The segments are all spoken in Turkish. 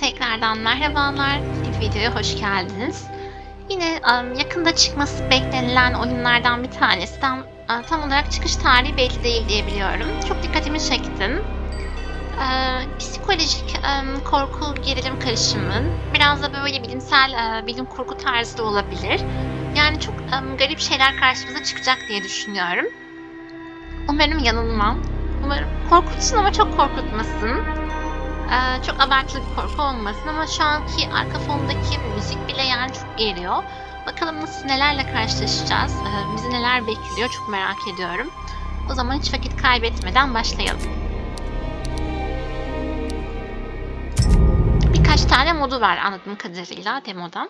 tekrardan merhabalar. İlk videoya hoş geldiniz. Yine um, yakında çıkması beklenilen oyunlardan bir tanesi. Tam, uh, tam olarak çıkış tarihi belli değil diye biliyorum. Çok dikkatimi çektin. Uh, psikolojik korku gerilim karışımı. Biraz da böyle bilimsel uh, bilim kurgu tarzı da olabilir. Yani çok garip şeyler karşımıza çıkacak diye düşünüyorum. Umarım yanılmam. Umarım korkutsun ama çok korkutmasın. Ee, çok abartılı bir korku olmasın ama şu anki arka fondaki müzik bile yani çok geliyor. Bakalım nasıl nelerle karşılaşacağız, ee, bizi neler bekliyor çok merak ediyorum. O zaman hiç vakit kaybetmeden başlayalım. Birkaç tane modu var anladığım kadarıyla demoda.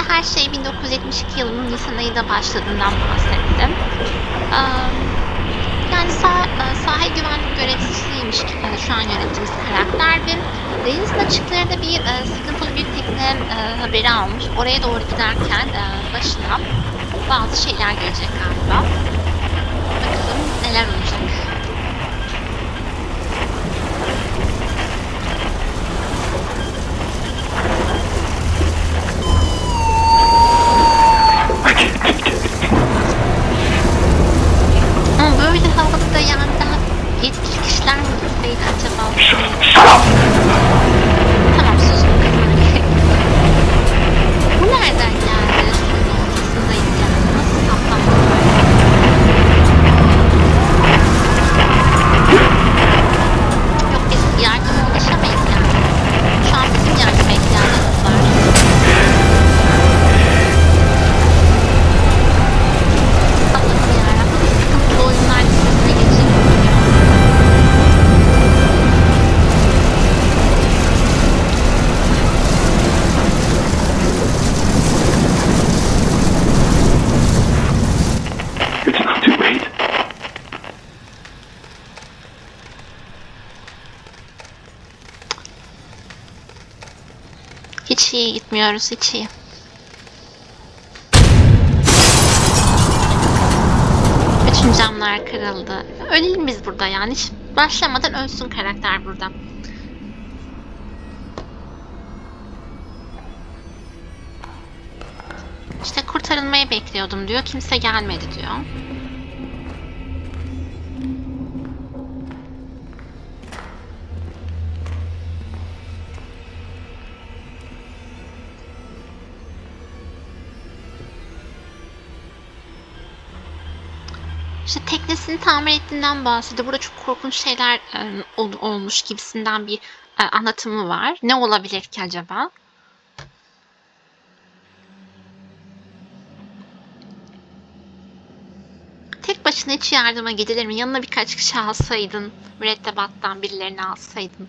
İşte her şey 1972 yılının Nisan ayında başladığından bahsettim. Yani sah e, sahil güvenlik görevlisiymiş e, şu an yönettiğimiz karakter ve denizin açıklarında bir e, sıkıntılı bir tekne haberi almış. Oraya doğru giderken başına bazı şeyler gelecek galiba. Bakalım neler olacak. İyi gitmiyoruz, hiç iyi. Bütün camlar kırıldı. Ölelim biz burada yani. Hiç başlamadan ölsün karakter burada. İşte kurtarılmayı bekliyordum diyor. Kimse gelmedi diyor. İşte teknesini tamir ettiğinden bahsediyor. Burada çok korkunç şeyler e, ol- olmuş gibisinden bir e, anlatımı var. Ne olabilir ki acaba? Tek başına hiç yardıma gidilir mi? Yanına birkaç kişi alsaydın, mürettebattan birilerini alsaydın.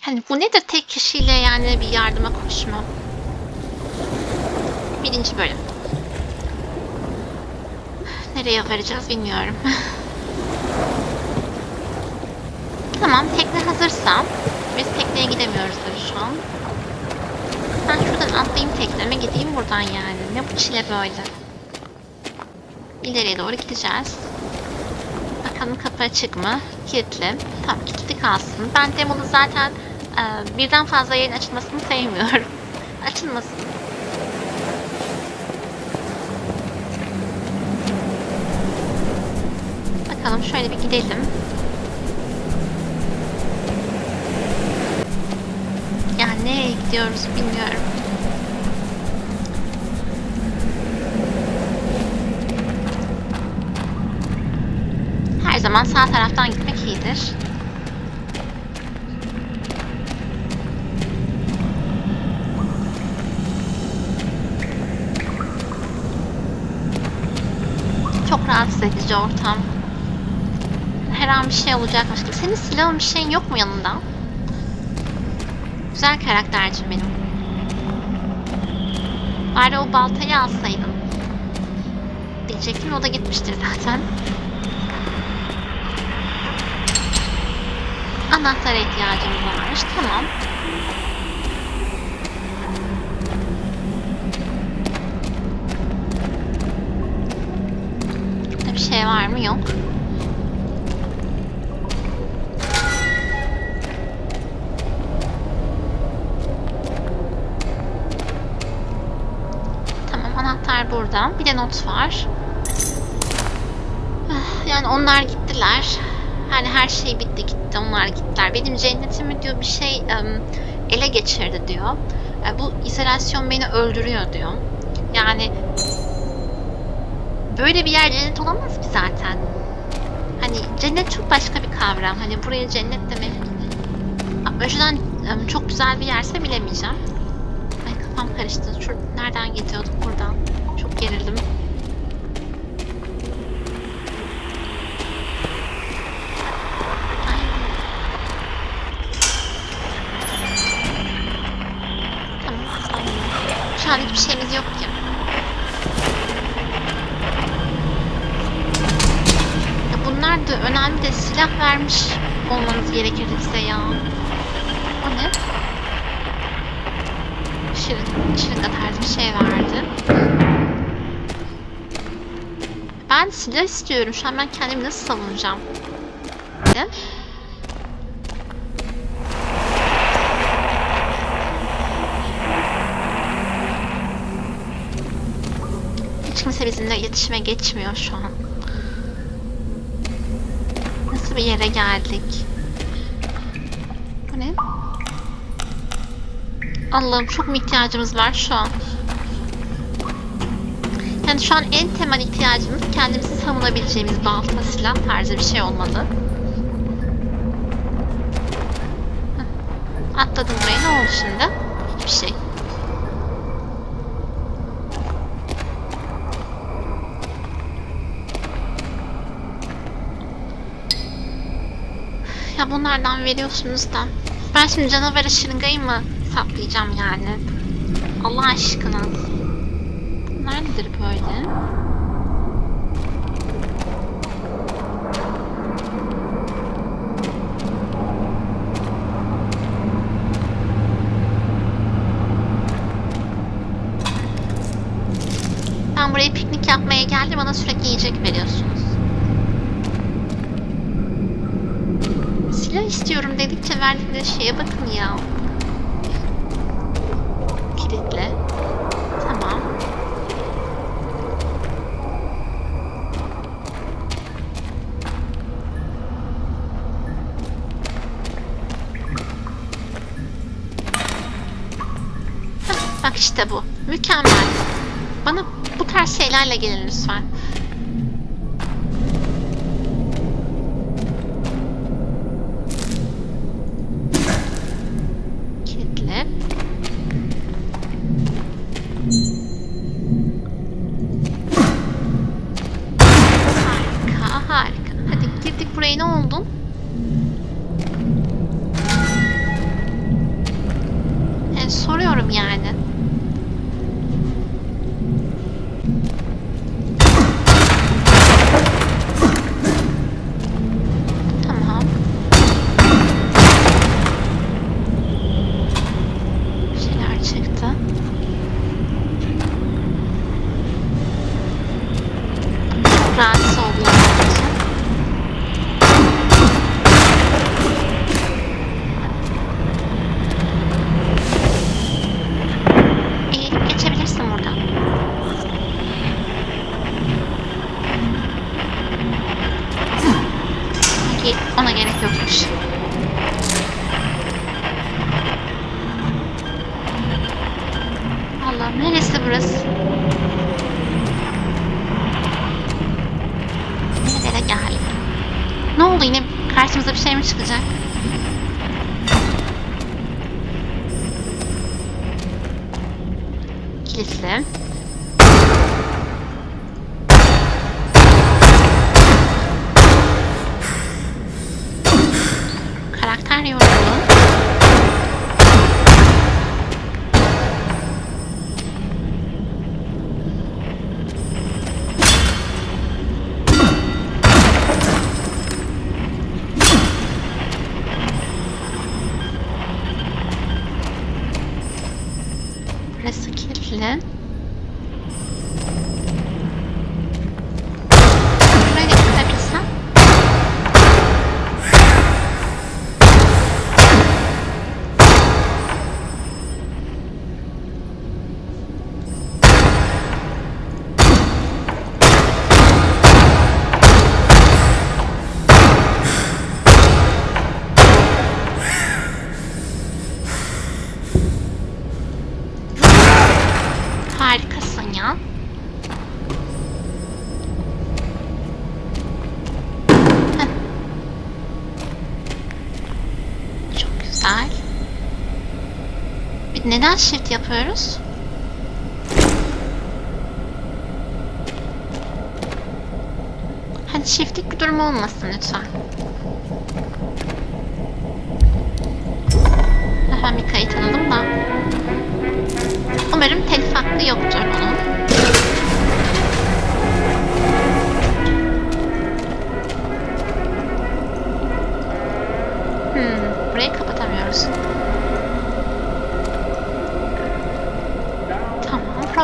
Hani bu nedir tek kişiyle yani bir yardıma koşma? Birinci bölüm. Nereye varacağız bilmiyorum. tamam tekne hazırsa biz tekneye gidemiyoruz tabii şu an. Ben şuradan atlayayım tekneme gideyim buradan yani. Ne bu çile böyle. İleriye doğru gideceğiz. Bakalım kapı açık mı? Kilitli. Tamam kilitli kalsın. Ben Demo'nun zaten e, birden fazla yerin açılmasını sevmiyorum. Açılmasın. Bakalım şöyle bir gidelim. Yani nereye gidiyoruz bilmiyorum. Her zaman sağ taraftan gitmek iyidir. Çok rahatsız edici ortam. Her an bir şey olacakmış gibi. Senin silahın bir şeyin yok mu yanında? Güzel karaktercim benim. Bari o baltayı alsaydın. Diyecektim o da gitmiştir zaten. Anahtara ihtiyacımız varmış. Tamam. Bir şey var mı? Yok. Anahtar burada. Bir de not var. Ah, Yani onlar gittiler. Yani her şey bitti gitti. Onlar gittiler. Benim cennetimi diyor bir şey ele geçirdi diyor. E, bu izolasyon beni öldürüyor diyor. Yani böyle bir yer cennet olamaz ki zaten. Hani cennet çok başka bir kavram. Hani buraya cennet demek önceden çok güzel bir yerse bilemeyeceğim. Ay kafam karıştı. Şur nereden gidiyorduk buradan? Gerildim. Şu an hiçbir şeyimiz yok ki. Ya bunlar da önemli de silah vermiş olmanız gerekirdi size ya. O ne? Şırın, şırınga tarzı bir şey vardı. Ben silah istiyorum. Şu an ben kendimi nasıl savunacağım? Hiç kimse bizimle iletişime geçmiyor şu an. Nasıl bir yere geldik? Bu ne? Allah'ım çok mu ihtiyacımız var şu an? Yani şu an en temel ihtiyacımız kendimizi savunabileceğimiz balta, silah tarzı bir şey olmalı. Atladım buraya. Ne oldu şimdi? Hiçbir şey. Ya bunlardan veriyorsunuz da. Ben şimdi canavara şırıngayı mı saplayacağım yani? Allah aşkına. Bunlar nedir böyle? Ben buraya piknik yapmaya geldim. Bana sürekli yiyecek veriyorsunuz. Silah istiyorum dedikçe verdikleri şeye bakın ya. Bak işte bu. Mükemmel. Bana bu tarz şeylerle gelin lütfen. Kilitli. Neden shift yapıyoruz? Hadi shiftlik bir durum olmasın lütfen. Hemen bir kayıt alalım da. Umarım telif hakkı yoktur onun.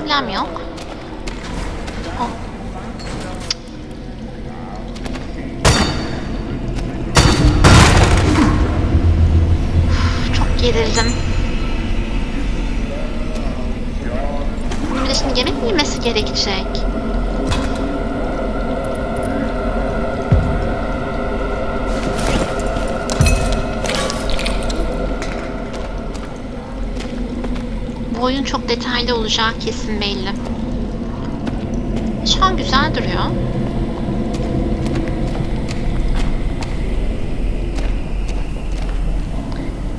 Problem yok. O. Uf, Çok gerildim. Şimdi yemek mi yemesi gerekecek? Detaylı olacağı kesin belli. Şu an güzel duruyor.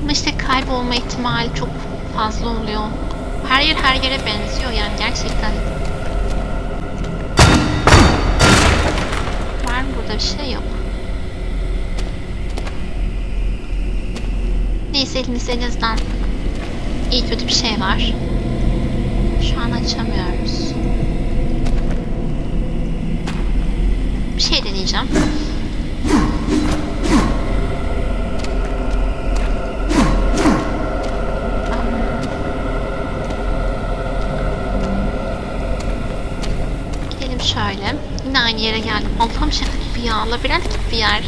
Ama işte kaybolma ihtimali çok fazla oluyor. Her yer her yere benziyor yani gerçekten. Var mı burada bir şey yok. Neyse azından iyi kötü bir şey var. Şu an açamıyoruz. Bir şey deneyeceğim. Gidelim şöyle. Yine aynı yere geldim. Allah'ım şaka gibi ya. Labirent gibi bir yer.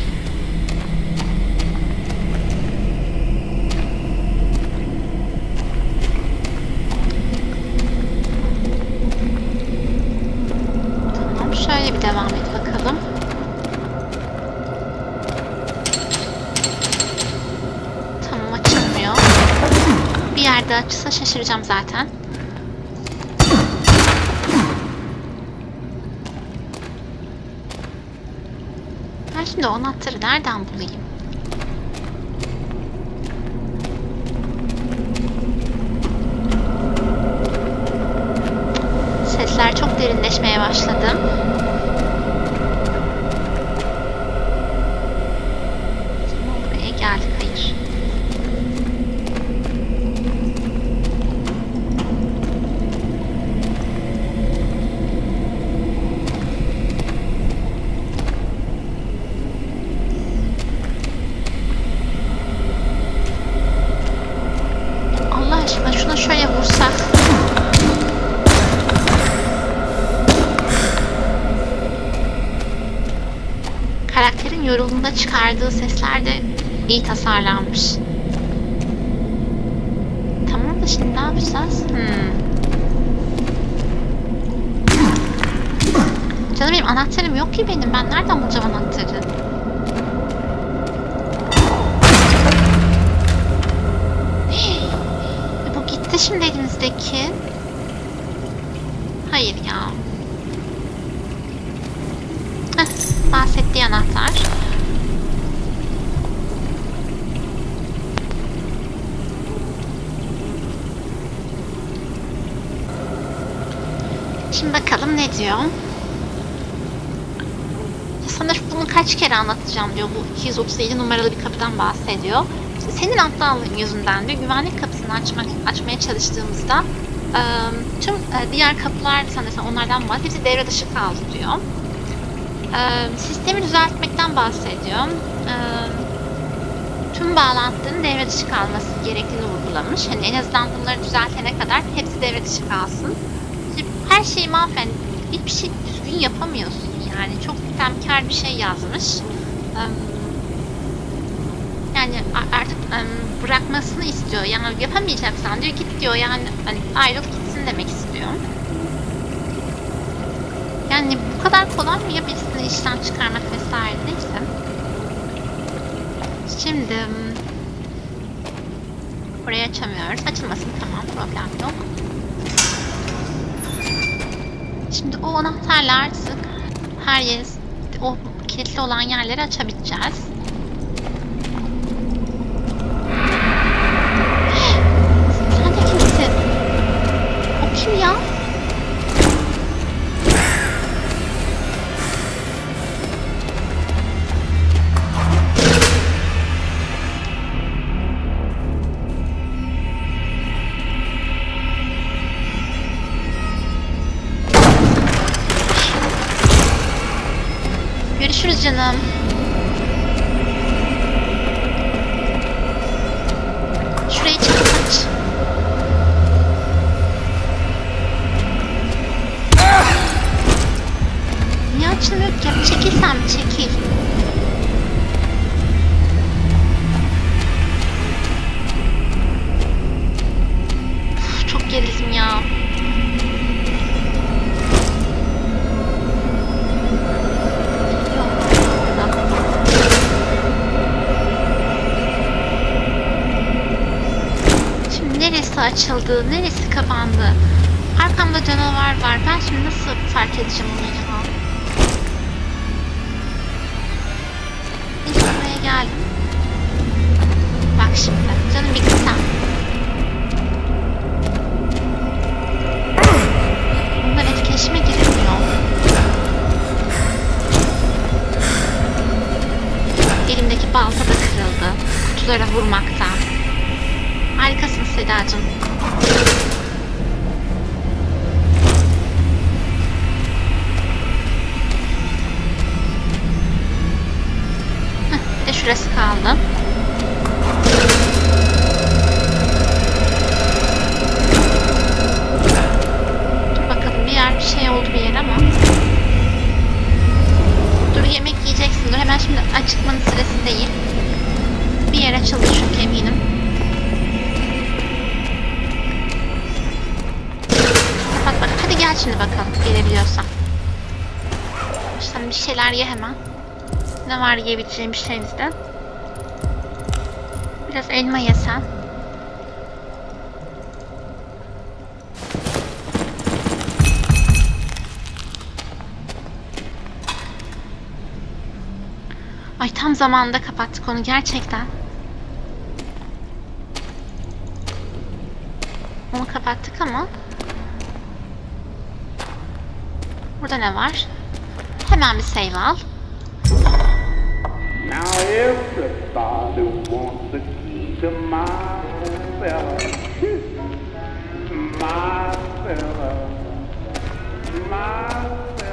Tamam şöyle bir devam et bakalım. Tamam açılmıyor. Bir yerde şaşıracağım zaten. Ben şimdi o anahtarı nereden bulayım? Sesler çok derinleşmeye başladı. Çıkardığı sesler de iyi tasarlanmış. Tamam da şimdi ne yapacağız? Hmm. Canım benim anahtarım yok ki benim. Ben nereden bulacağım anahtarı? Bu gitti şimdi elimizdeki. Hayır ya. Heh, bahsettiği anahtar. Şimdi bakalım ne diyor. Sana bunu kaç kere anlatacağım diyor. Bu 237 numaralı bir kapıdan bahsediyor. Senin aptallığın yüzünden diyor güvenlik kapısını açmak açmaya çalıştığımızda e, tüm e, diğer kapılar sanırsam onlardan bahsediyor. Hepsi devre dışı kaldı diyor. Sistemi düzeltmekten bahsediyor. Tüm bağlantıların devre dışı kalması gerektiğini vurgulamış. Hani en azından bunları düzeltene kadar hepsi devre dışı kalsın. Her şeyi mahven. Hiçbir şey düzgün yapamıyorsun yani. Çok temkar bir şey yazmış. Yani artık bırakmasını istiyor. Yani yapamayacaksan diyor git diyor yani hani ayrıl gitsin demek istiyor. Yani bu kadar kolay mı ya birisini işten çıkarmak vesaire neyse. Şimdi burayı açamıyoruz. Açılmasın tamam problem yok. Şimdi o anahtarla artık her yer o kilitli olan yerleri açabileceğiz. Açıldı? Neresi kapandı? Arkamda canavar var. Ben şimdi nasıl fark edeceğim onu ya? İlk buraya geldim. Bak şimdi. Canım bir kısa. Bunlar etkileşime girilmiyor. Elimdeki balta da kırıldı. Kutulara vurmaktan. Harikasın Sedacığım. Heh, de şurası kaldı. Dur bakalım bir yer bir şey oldu bir yer ama. Dur yemek yiyeceksin. Dur hemen şimdi acıkmanın sırası değil. Bir yer açıldı çünkü eminim. Hadi gel şimdi bakalım gelebiliyorsan. Sen bir şeyler ye hemen. Ne var yiyebileceğim bir şeyinizde? Biraz elma yesen. Ay tam zamanında kapattık onu gerçekten. Onu kapattık ama Burada ne var? Hemen bir save al.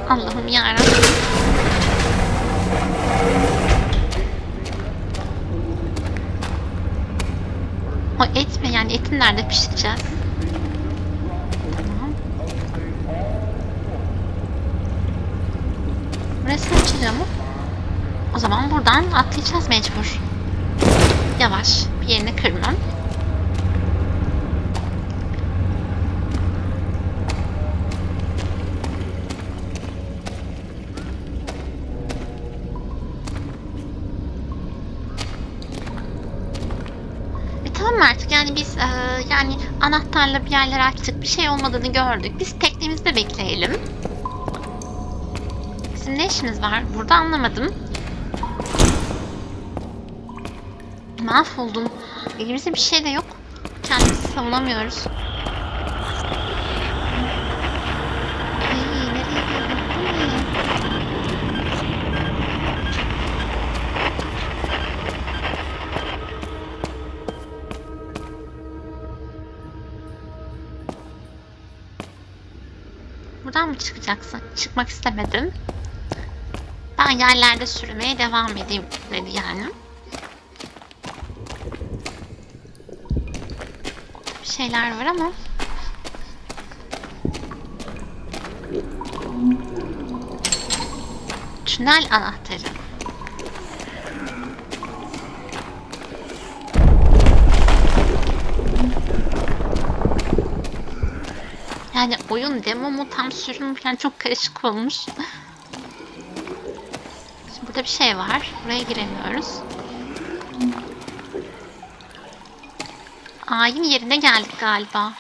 Allah'ım yarabbim. O et mi? Yani eti nerede pişireceğiz? Tamam. Açılıyor mu? O zaman buradan atlayacağız mecbur. Yavaş. Bir yerini kırmam. E artık yani biz e, yani anahtarla bir yerler açtık bir şey olmadığını gördük. Biz teknemizde bekleyelim. Bizim ne işimiz var burada anlamadım. Mahvoldum. Elimizde bir şey de yok. Kendimizi savunamıyoruz. Buradan mı çıkacaksın? Çıkmak istemedim. Ben yerlerde sürmeye devam edeyim dedi yani. Bir şeyler var ama. Tünel anahtarı. Yani oyun demo mu tam sürüm falan çok karışık olmuş. Burada bir şey var. Buraya giremiyoruz. Ayin yerine geldik galiba.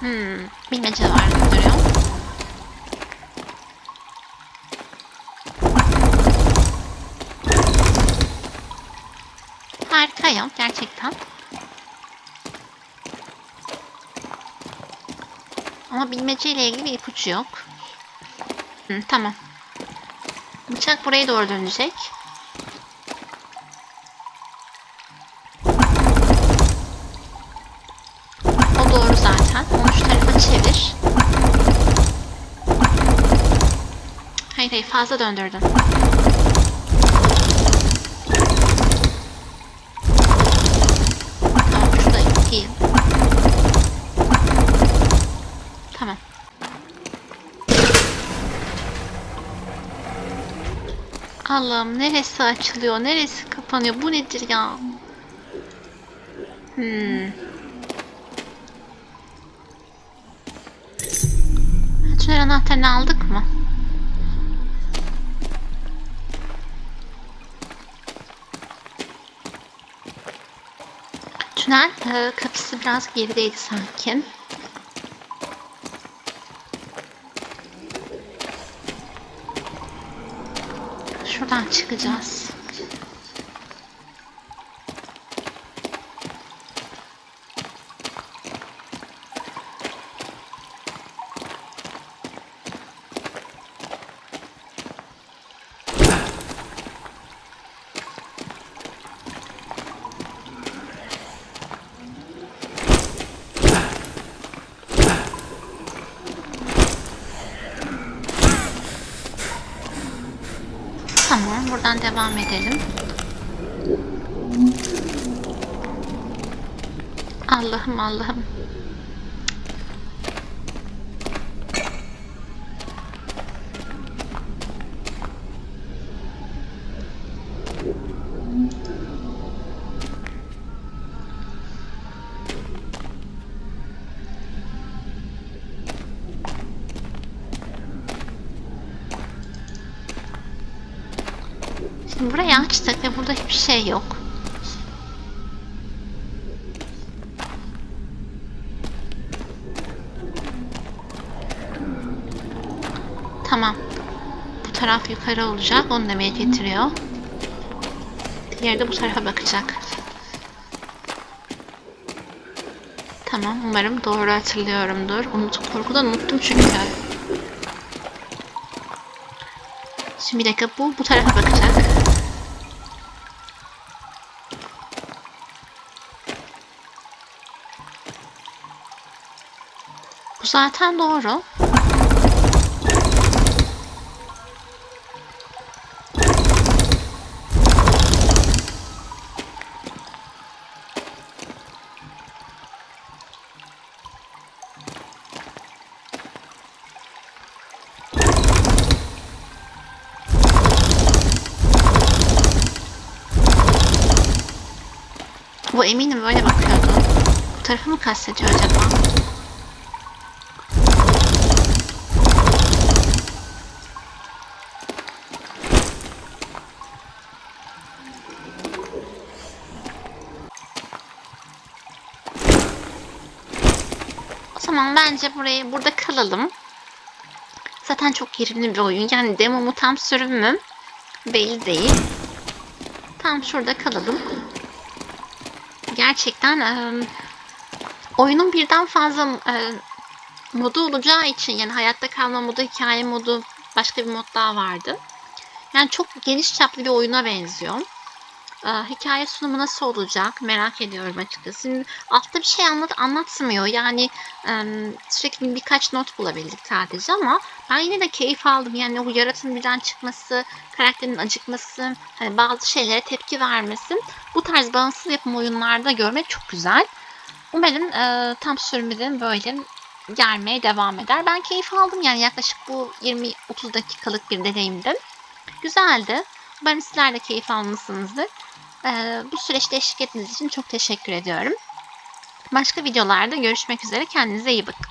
Hmm, bilmece var duruyor. Harikayım gerçekten. Ama bilmece ile ilgili bir ipucu yok. Hı, tamam. Bıçak buraya doğru dönecek. O doğru zaten. Onu şu tarafa çevir. Hayır hayır fazla döndürdün. Tamam şurada iyi. Tamam. Allah'ım neresi açılıyor, neresi kapanıyor? Bu nedir ya? Hmm. Tünel anahtarını aldık mı? Tünel e, kapısı biraz gerideydi sanki. Şuradan çıkacağız. Tamam, buradan devam edelim. Allah'ım Allah'ım. Şey yok. Tamam. Bu taraf yukarı olacak. Onu demeye getiriyor. Diğeri de bu tarafa bakacak. Tamam. Umarım doğru hatırlıyorumdur. Unut, korkudan unuttum çünkü. Şimdi bir dakika bu bu tarafa bakacak. Bu zaten doğru. Bu eminim böyle bakıyordu. Bu tarafı mı kastediyor acaba? O zaman bence burayı burada kalalım. Zaten çok gerilimli bir oyun. Yani demo mu tam sürüm mü? Belli değil. Tam şurada kalalım. Gerçekten e, oyunun birden fazla e, modu olacağı için yani hayatta kalma modu, hikaye modu, başka bir mod daha vardı. Yani çok geniş çaplı bir oyuna benziyor. Ee, hikaye sunumu nasıl olacak merak ediyorum açıkçası. Şimdi altta bir şey anlat anlatmıyor. Yani e, sürekli birkaç not bulabildik sadece ama ben yine de keyif aldım. Yani o yaratığın birden çıkması, karakterin acıkması, hani bazı şeylere tepki vermesi. Bu tarz bağımsız yapım oyunlarda görmek çok güzel. Umarım e, tam sürümü böyle gelmeye devam eder. Ben keyif aldım yani yaklaşık bu 20-30 dakikalık bir deneyimdi. Güzeldi. Umarım sizler de keyif almışsınızdır. Ee, bu süreçte eşlik ettiğiniz için çok teşekkür ediyorum. Başka videolarda görüşmek üzere. Kendinize iyi bakın.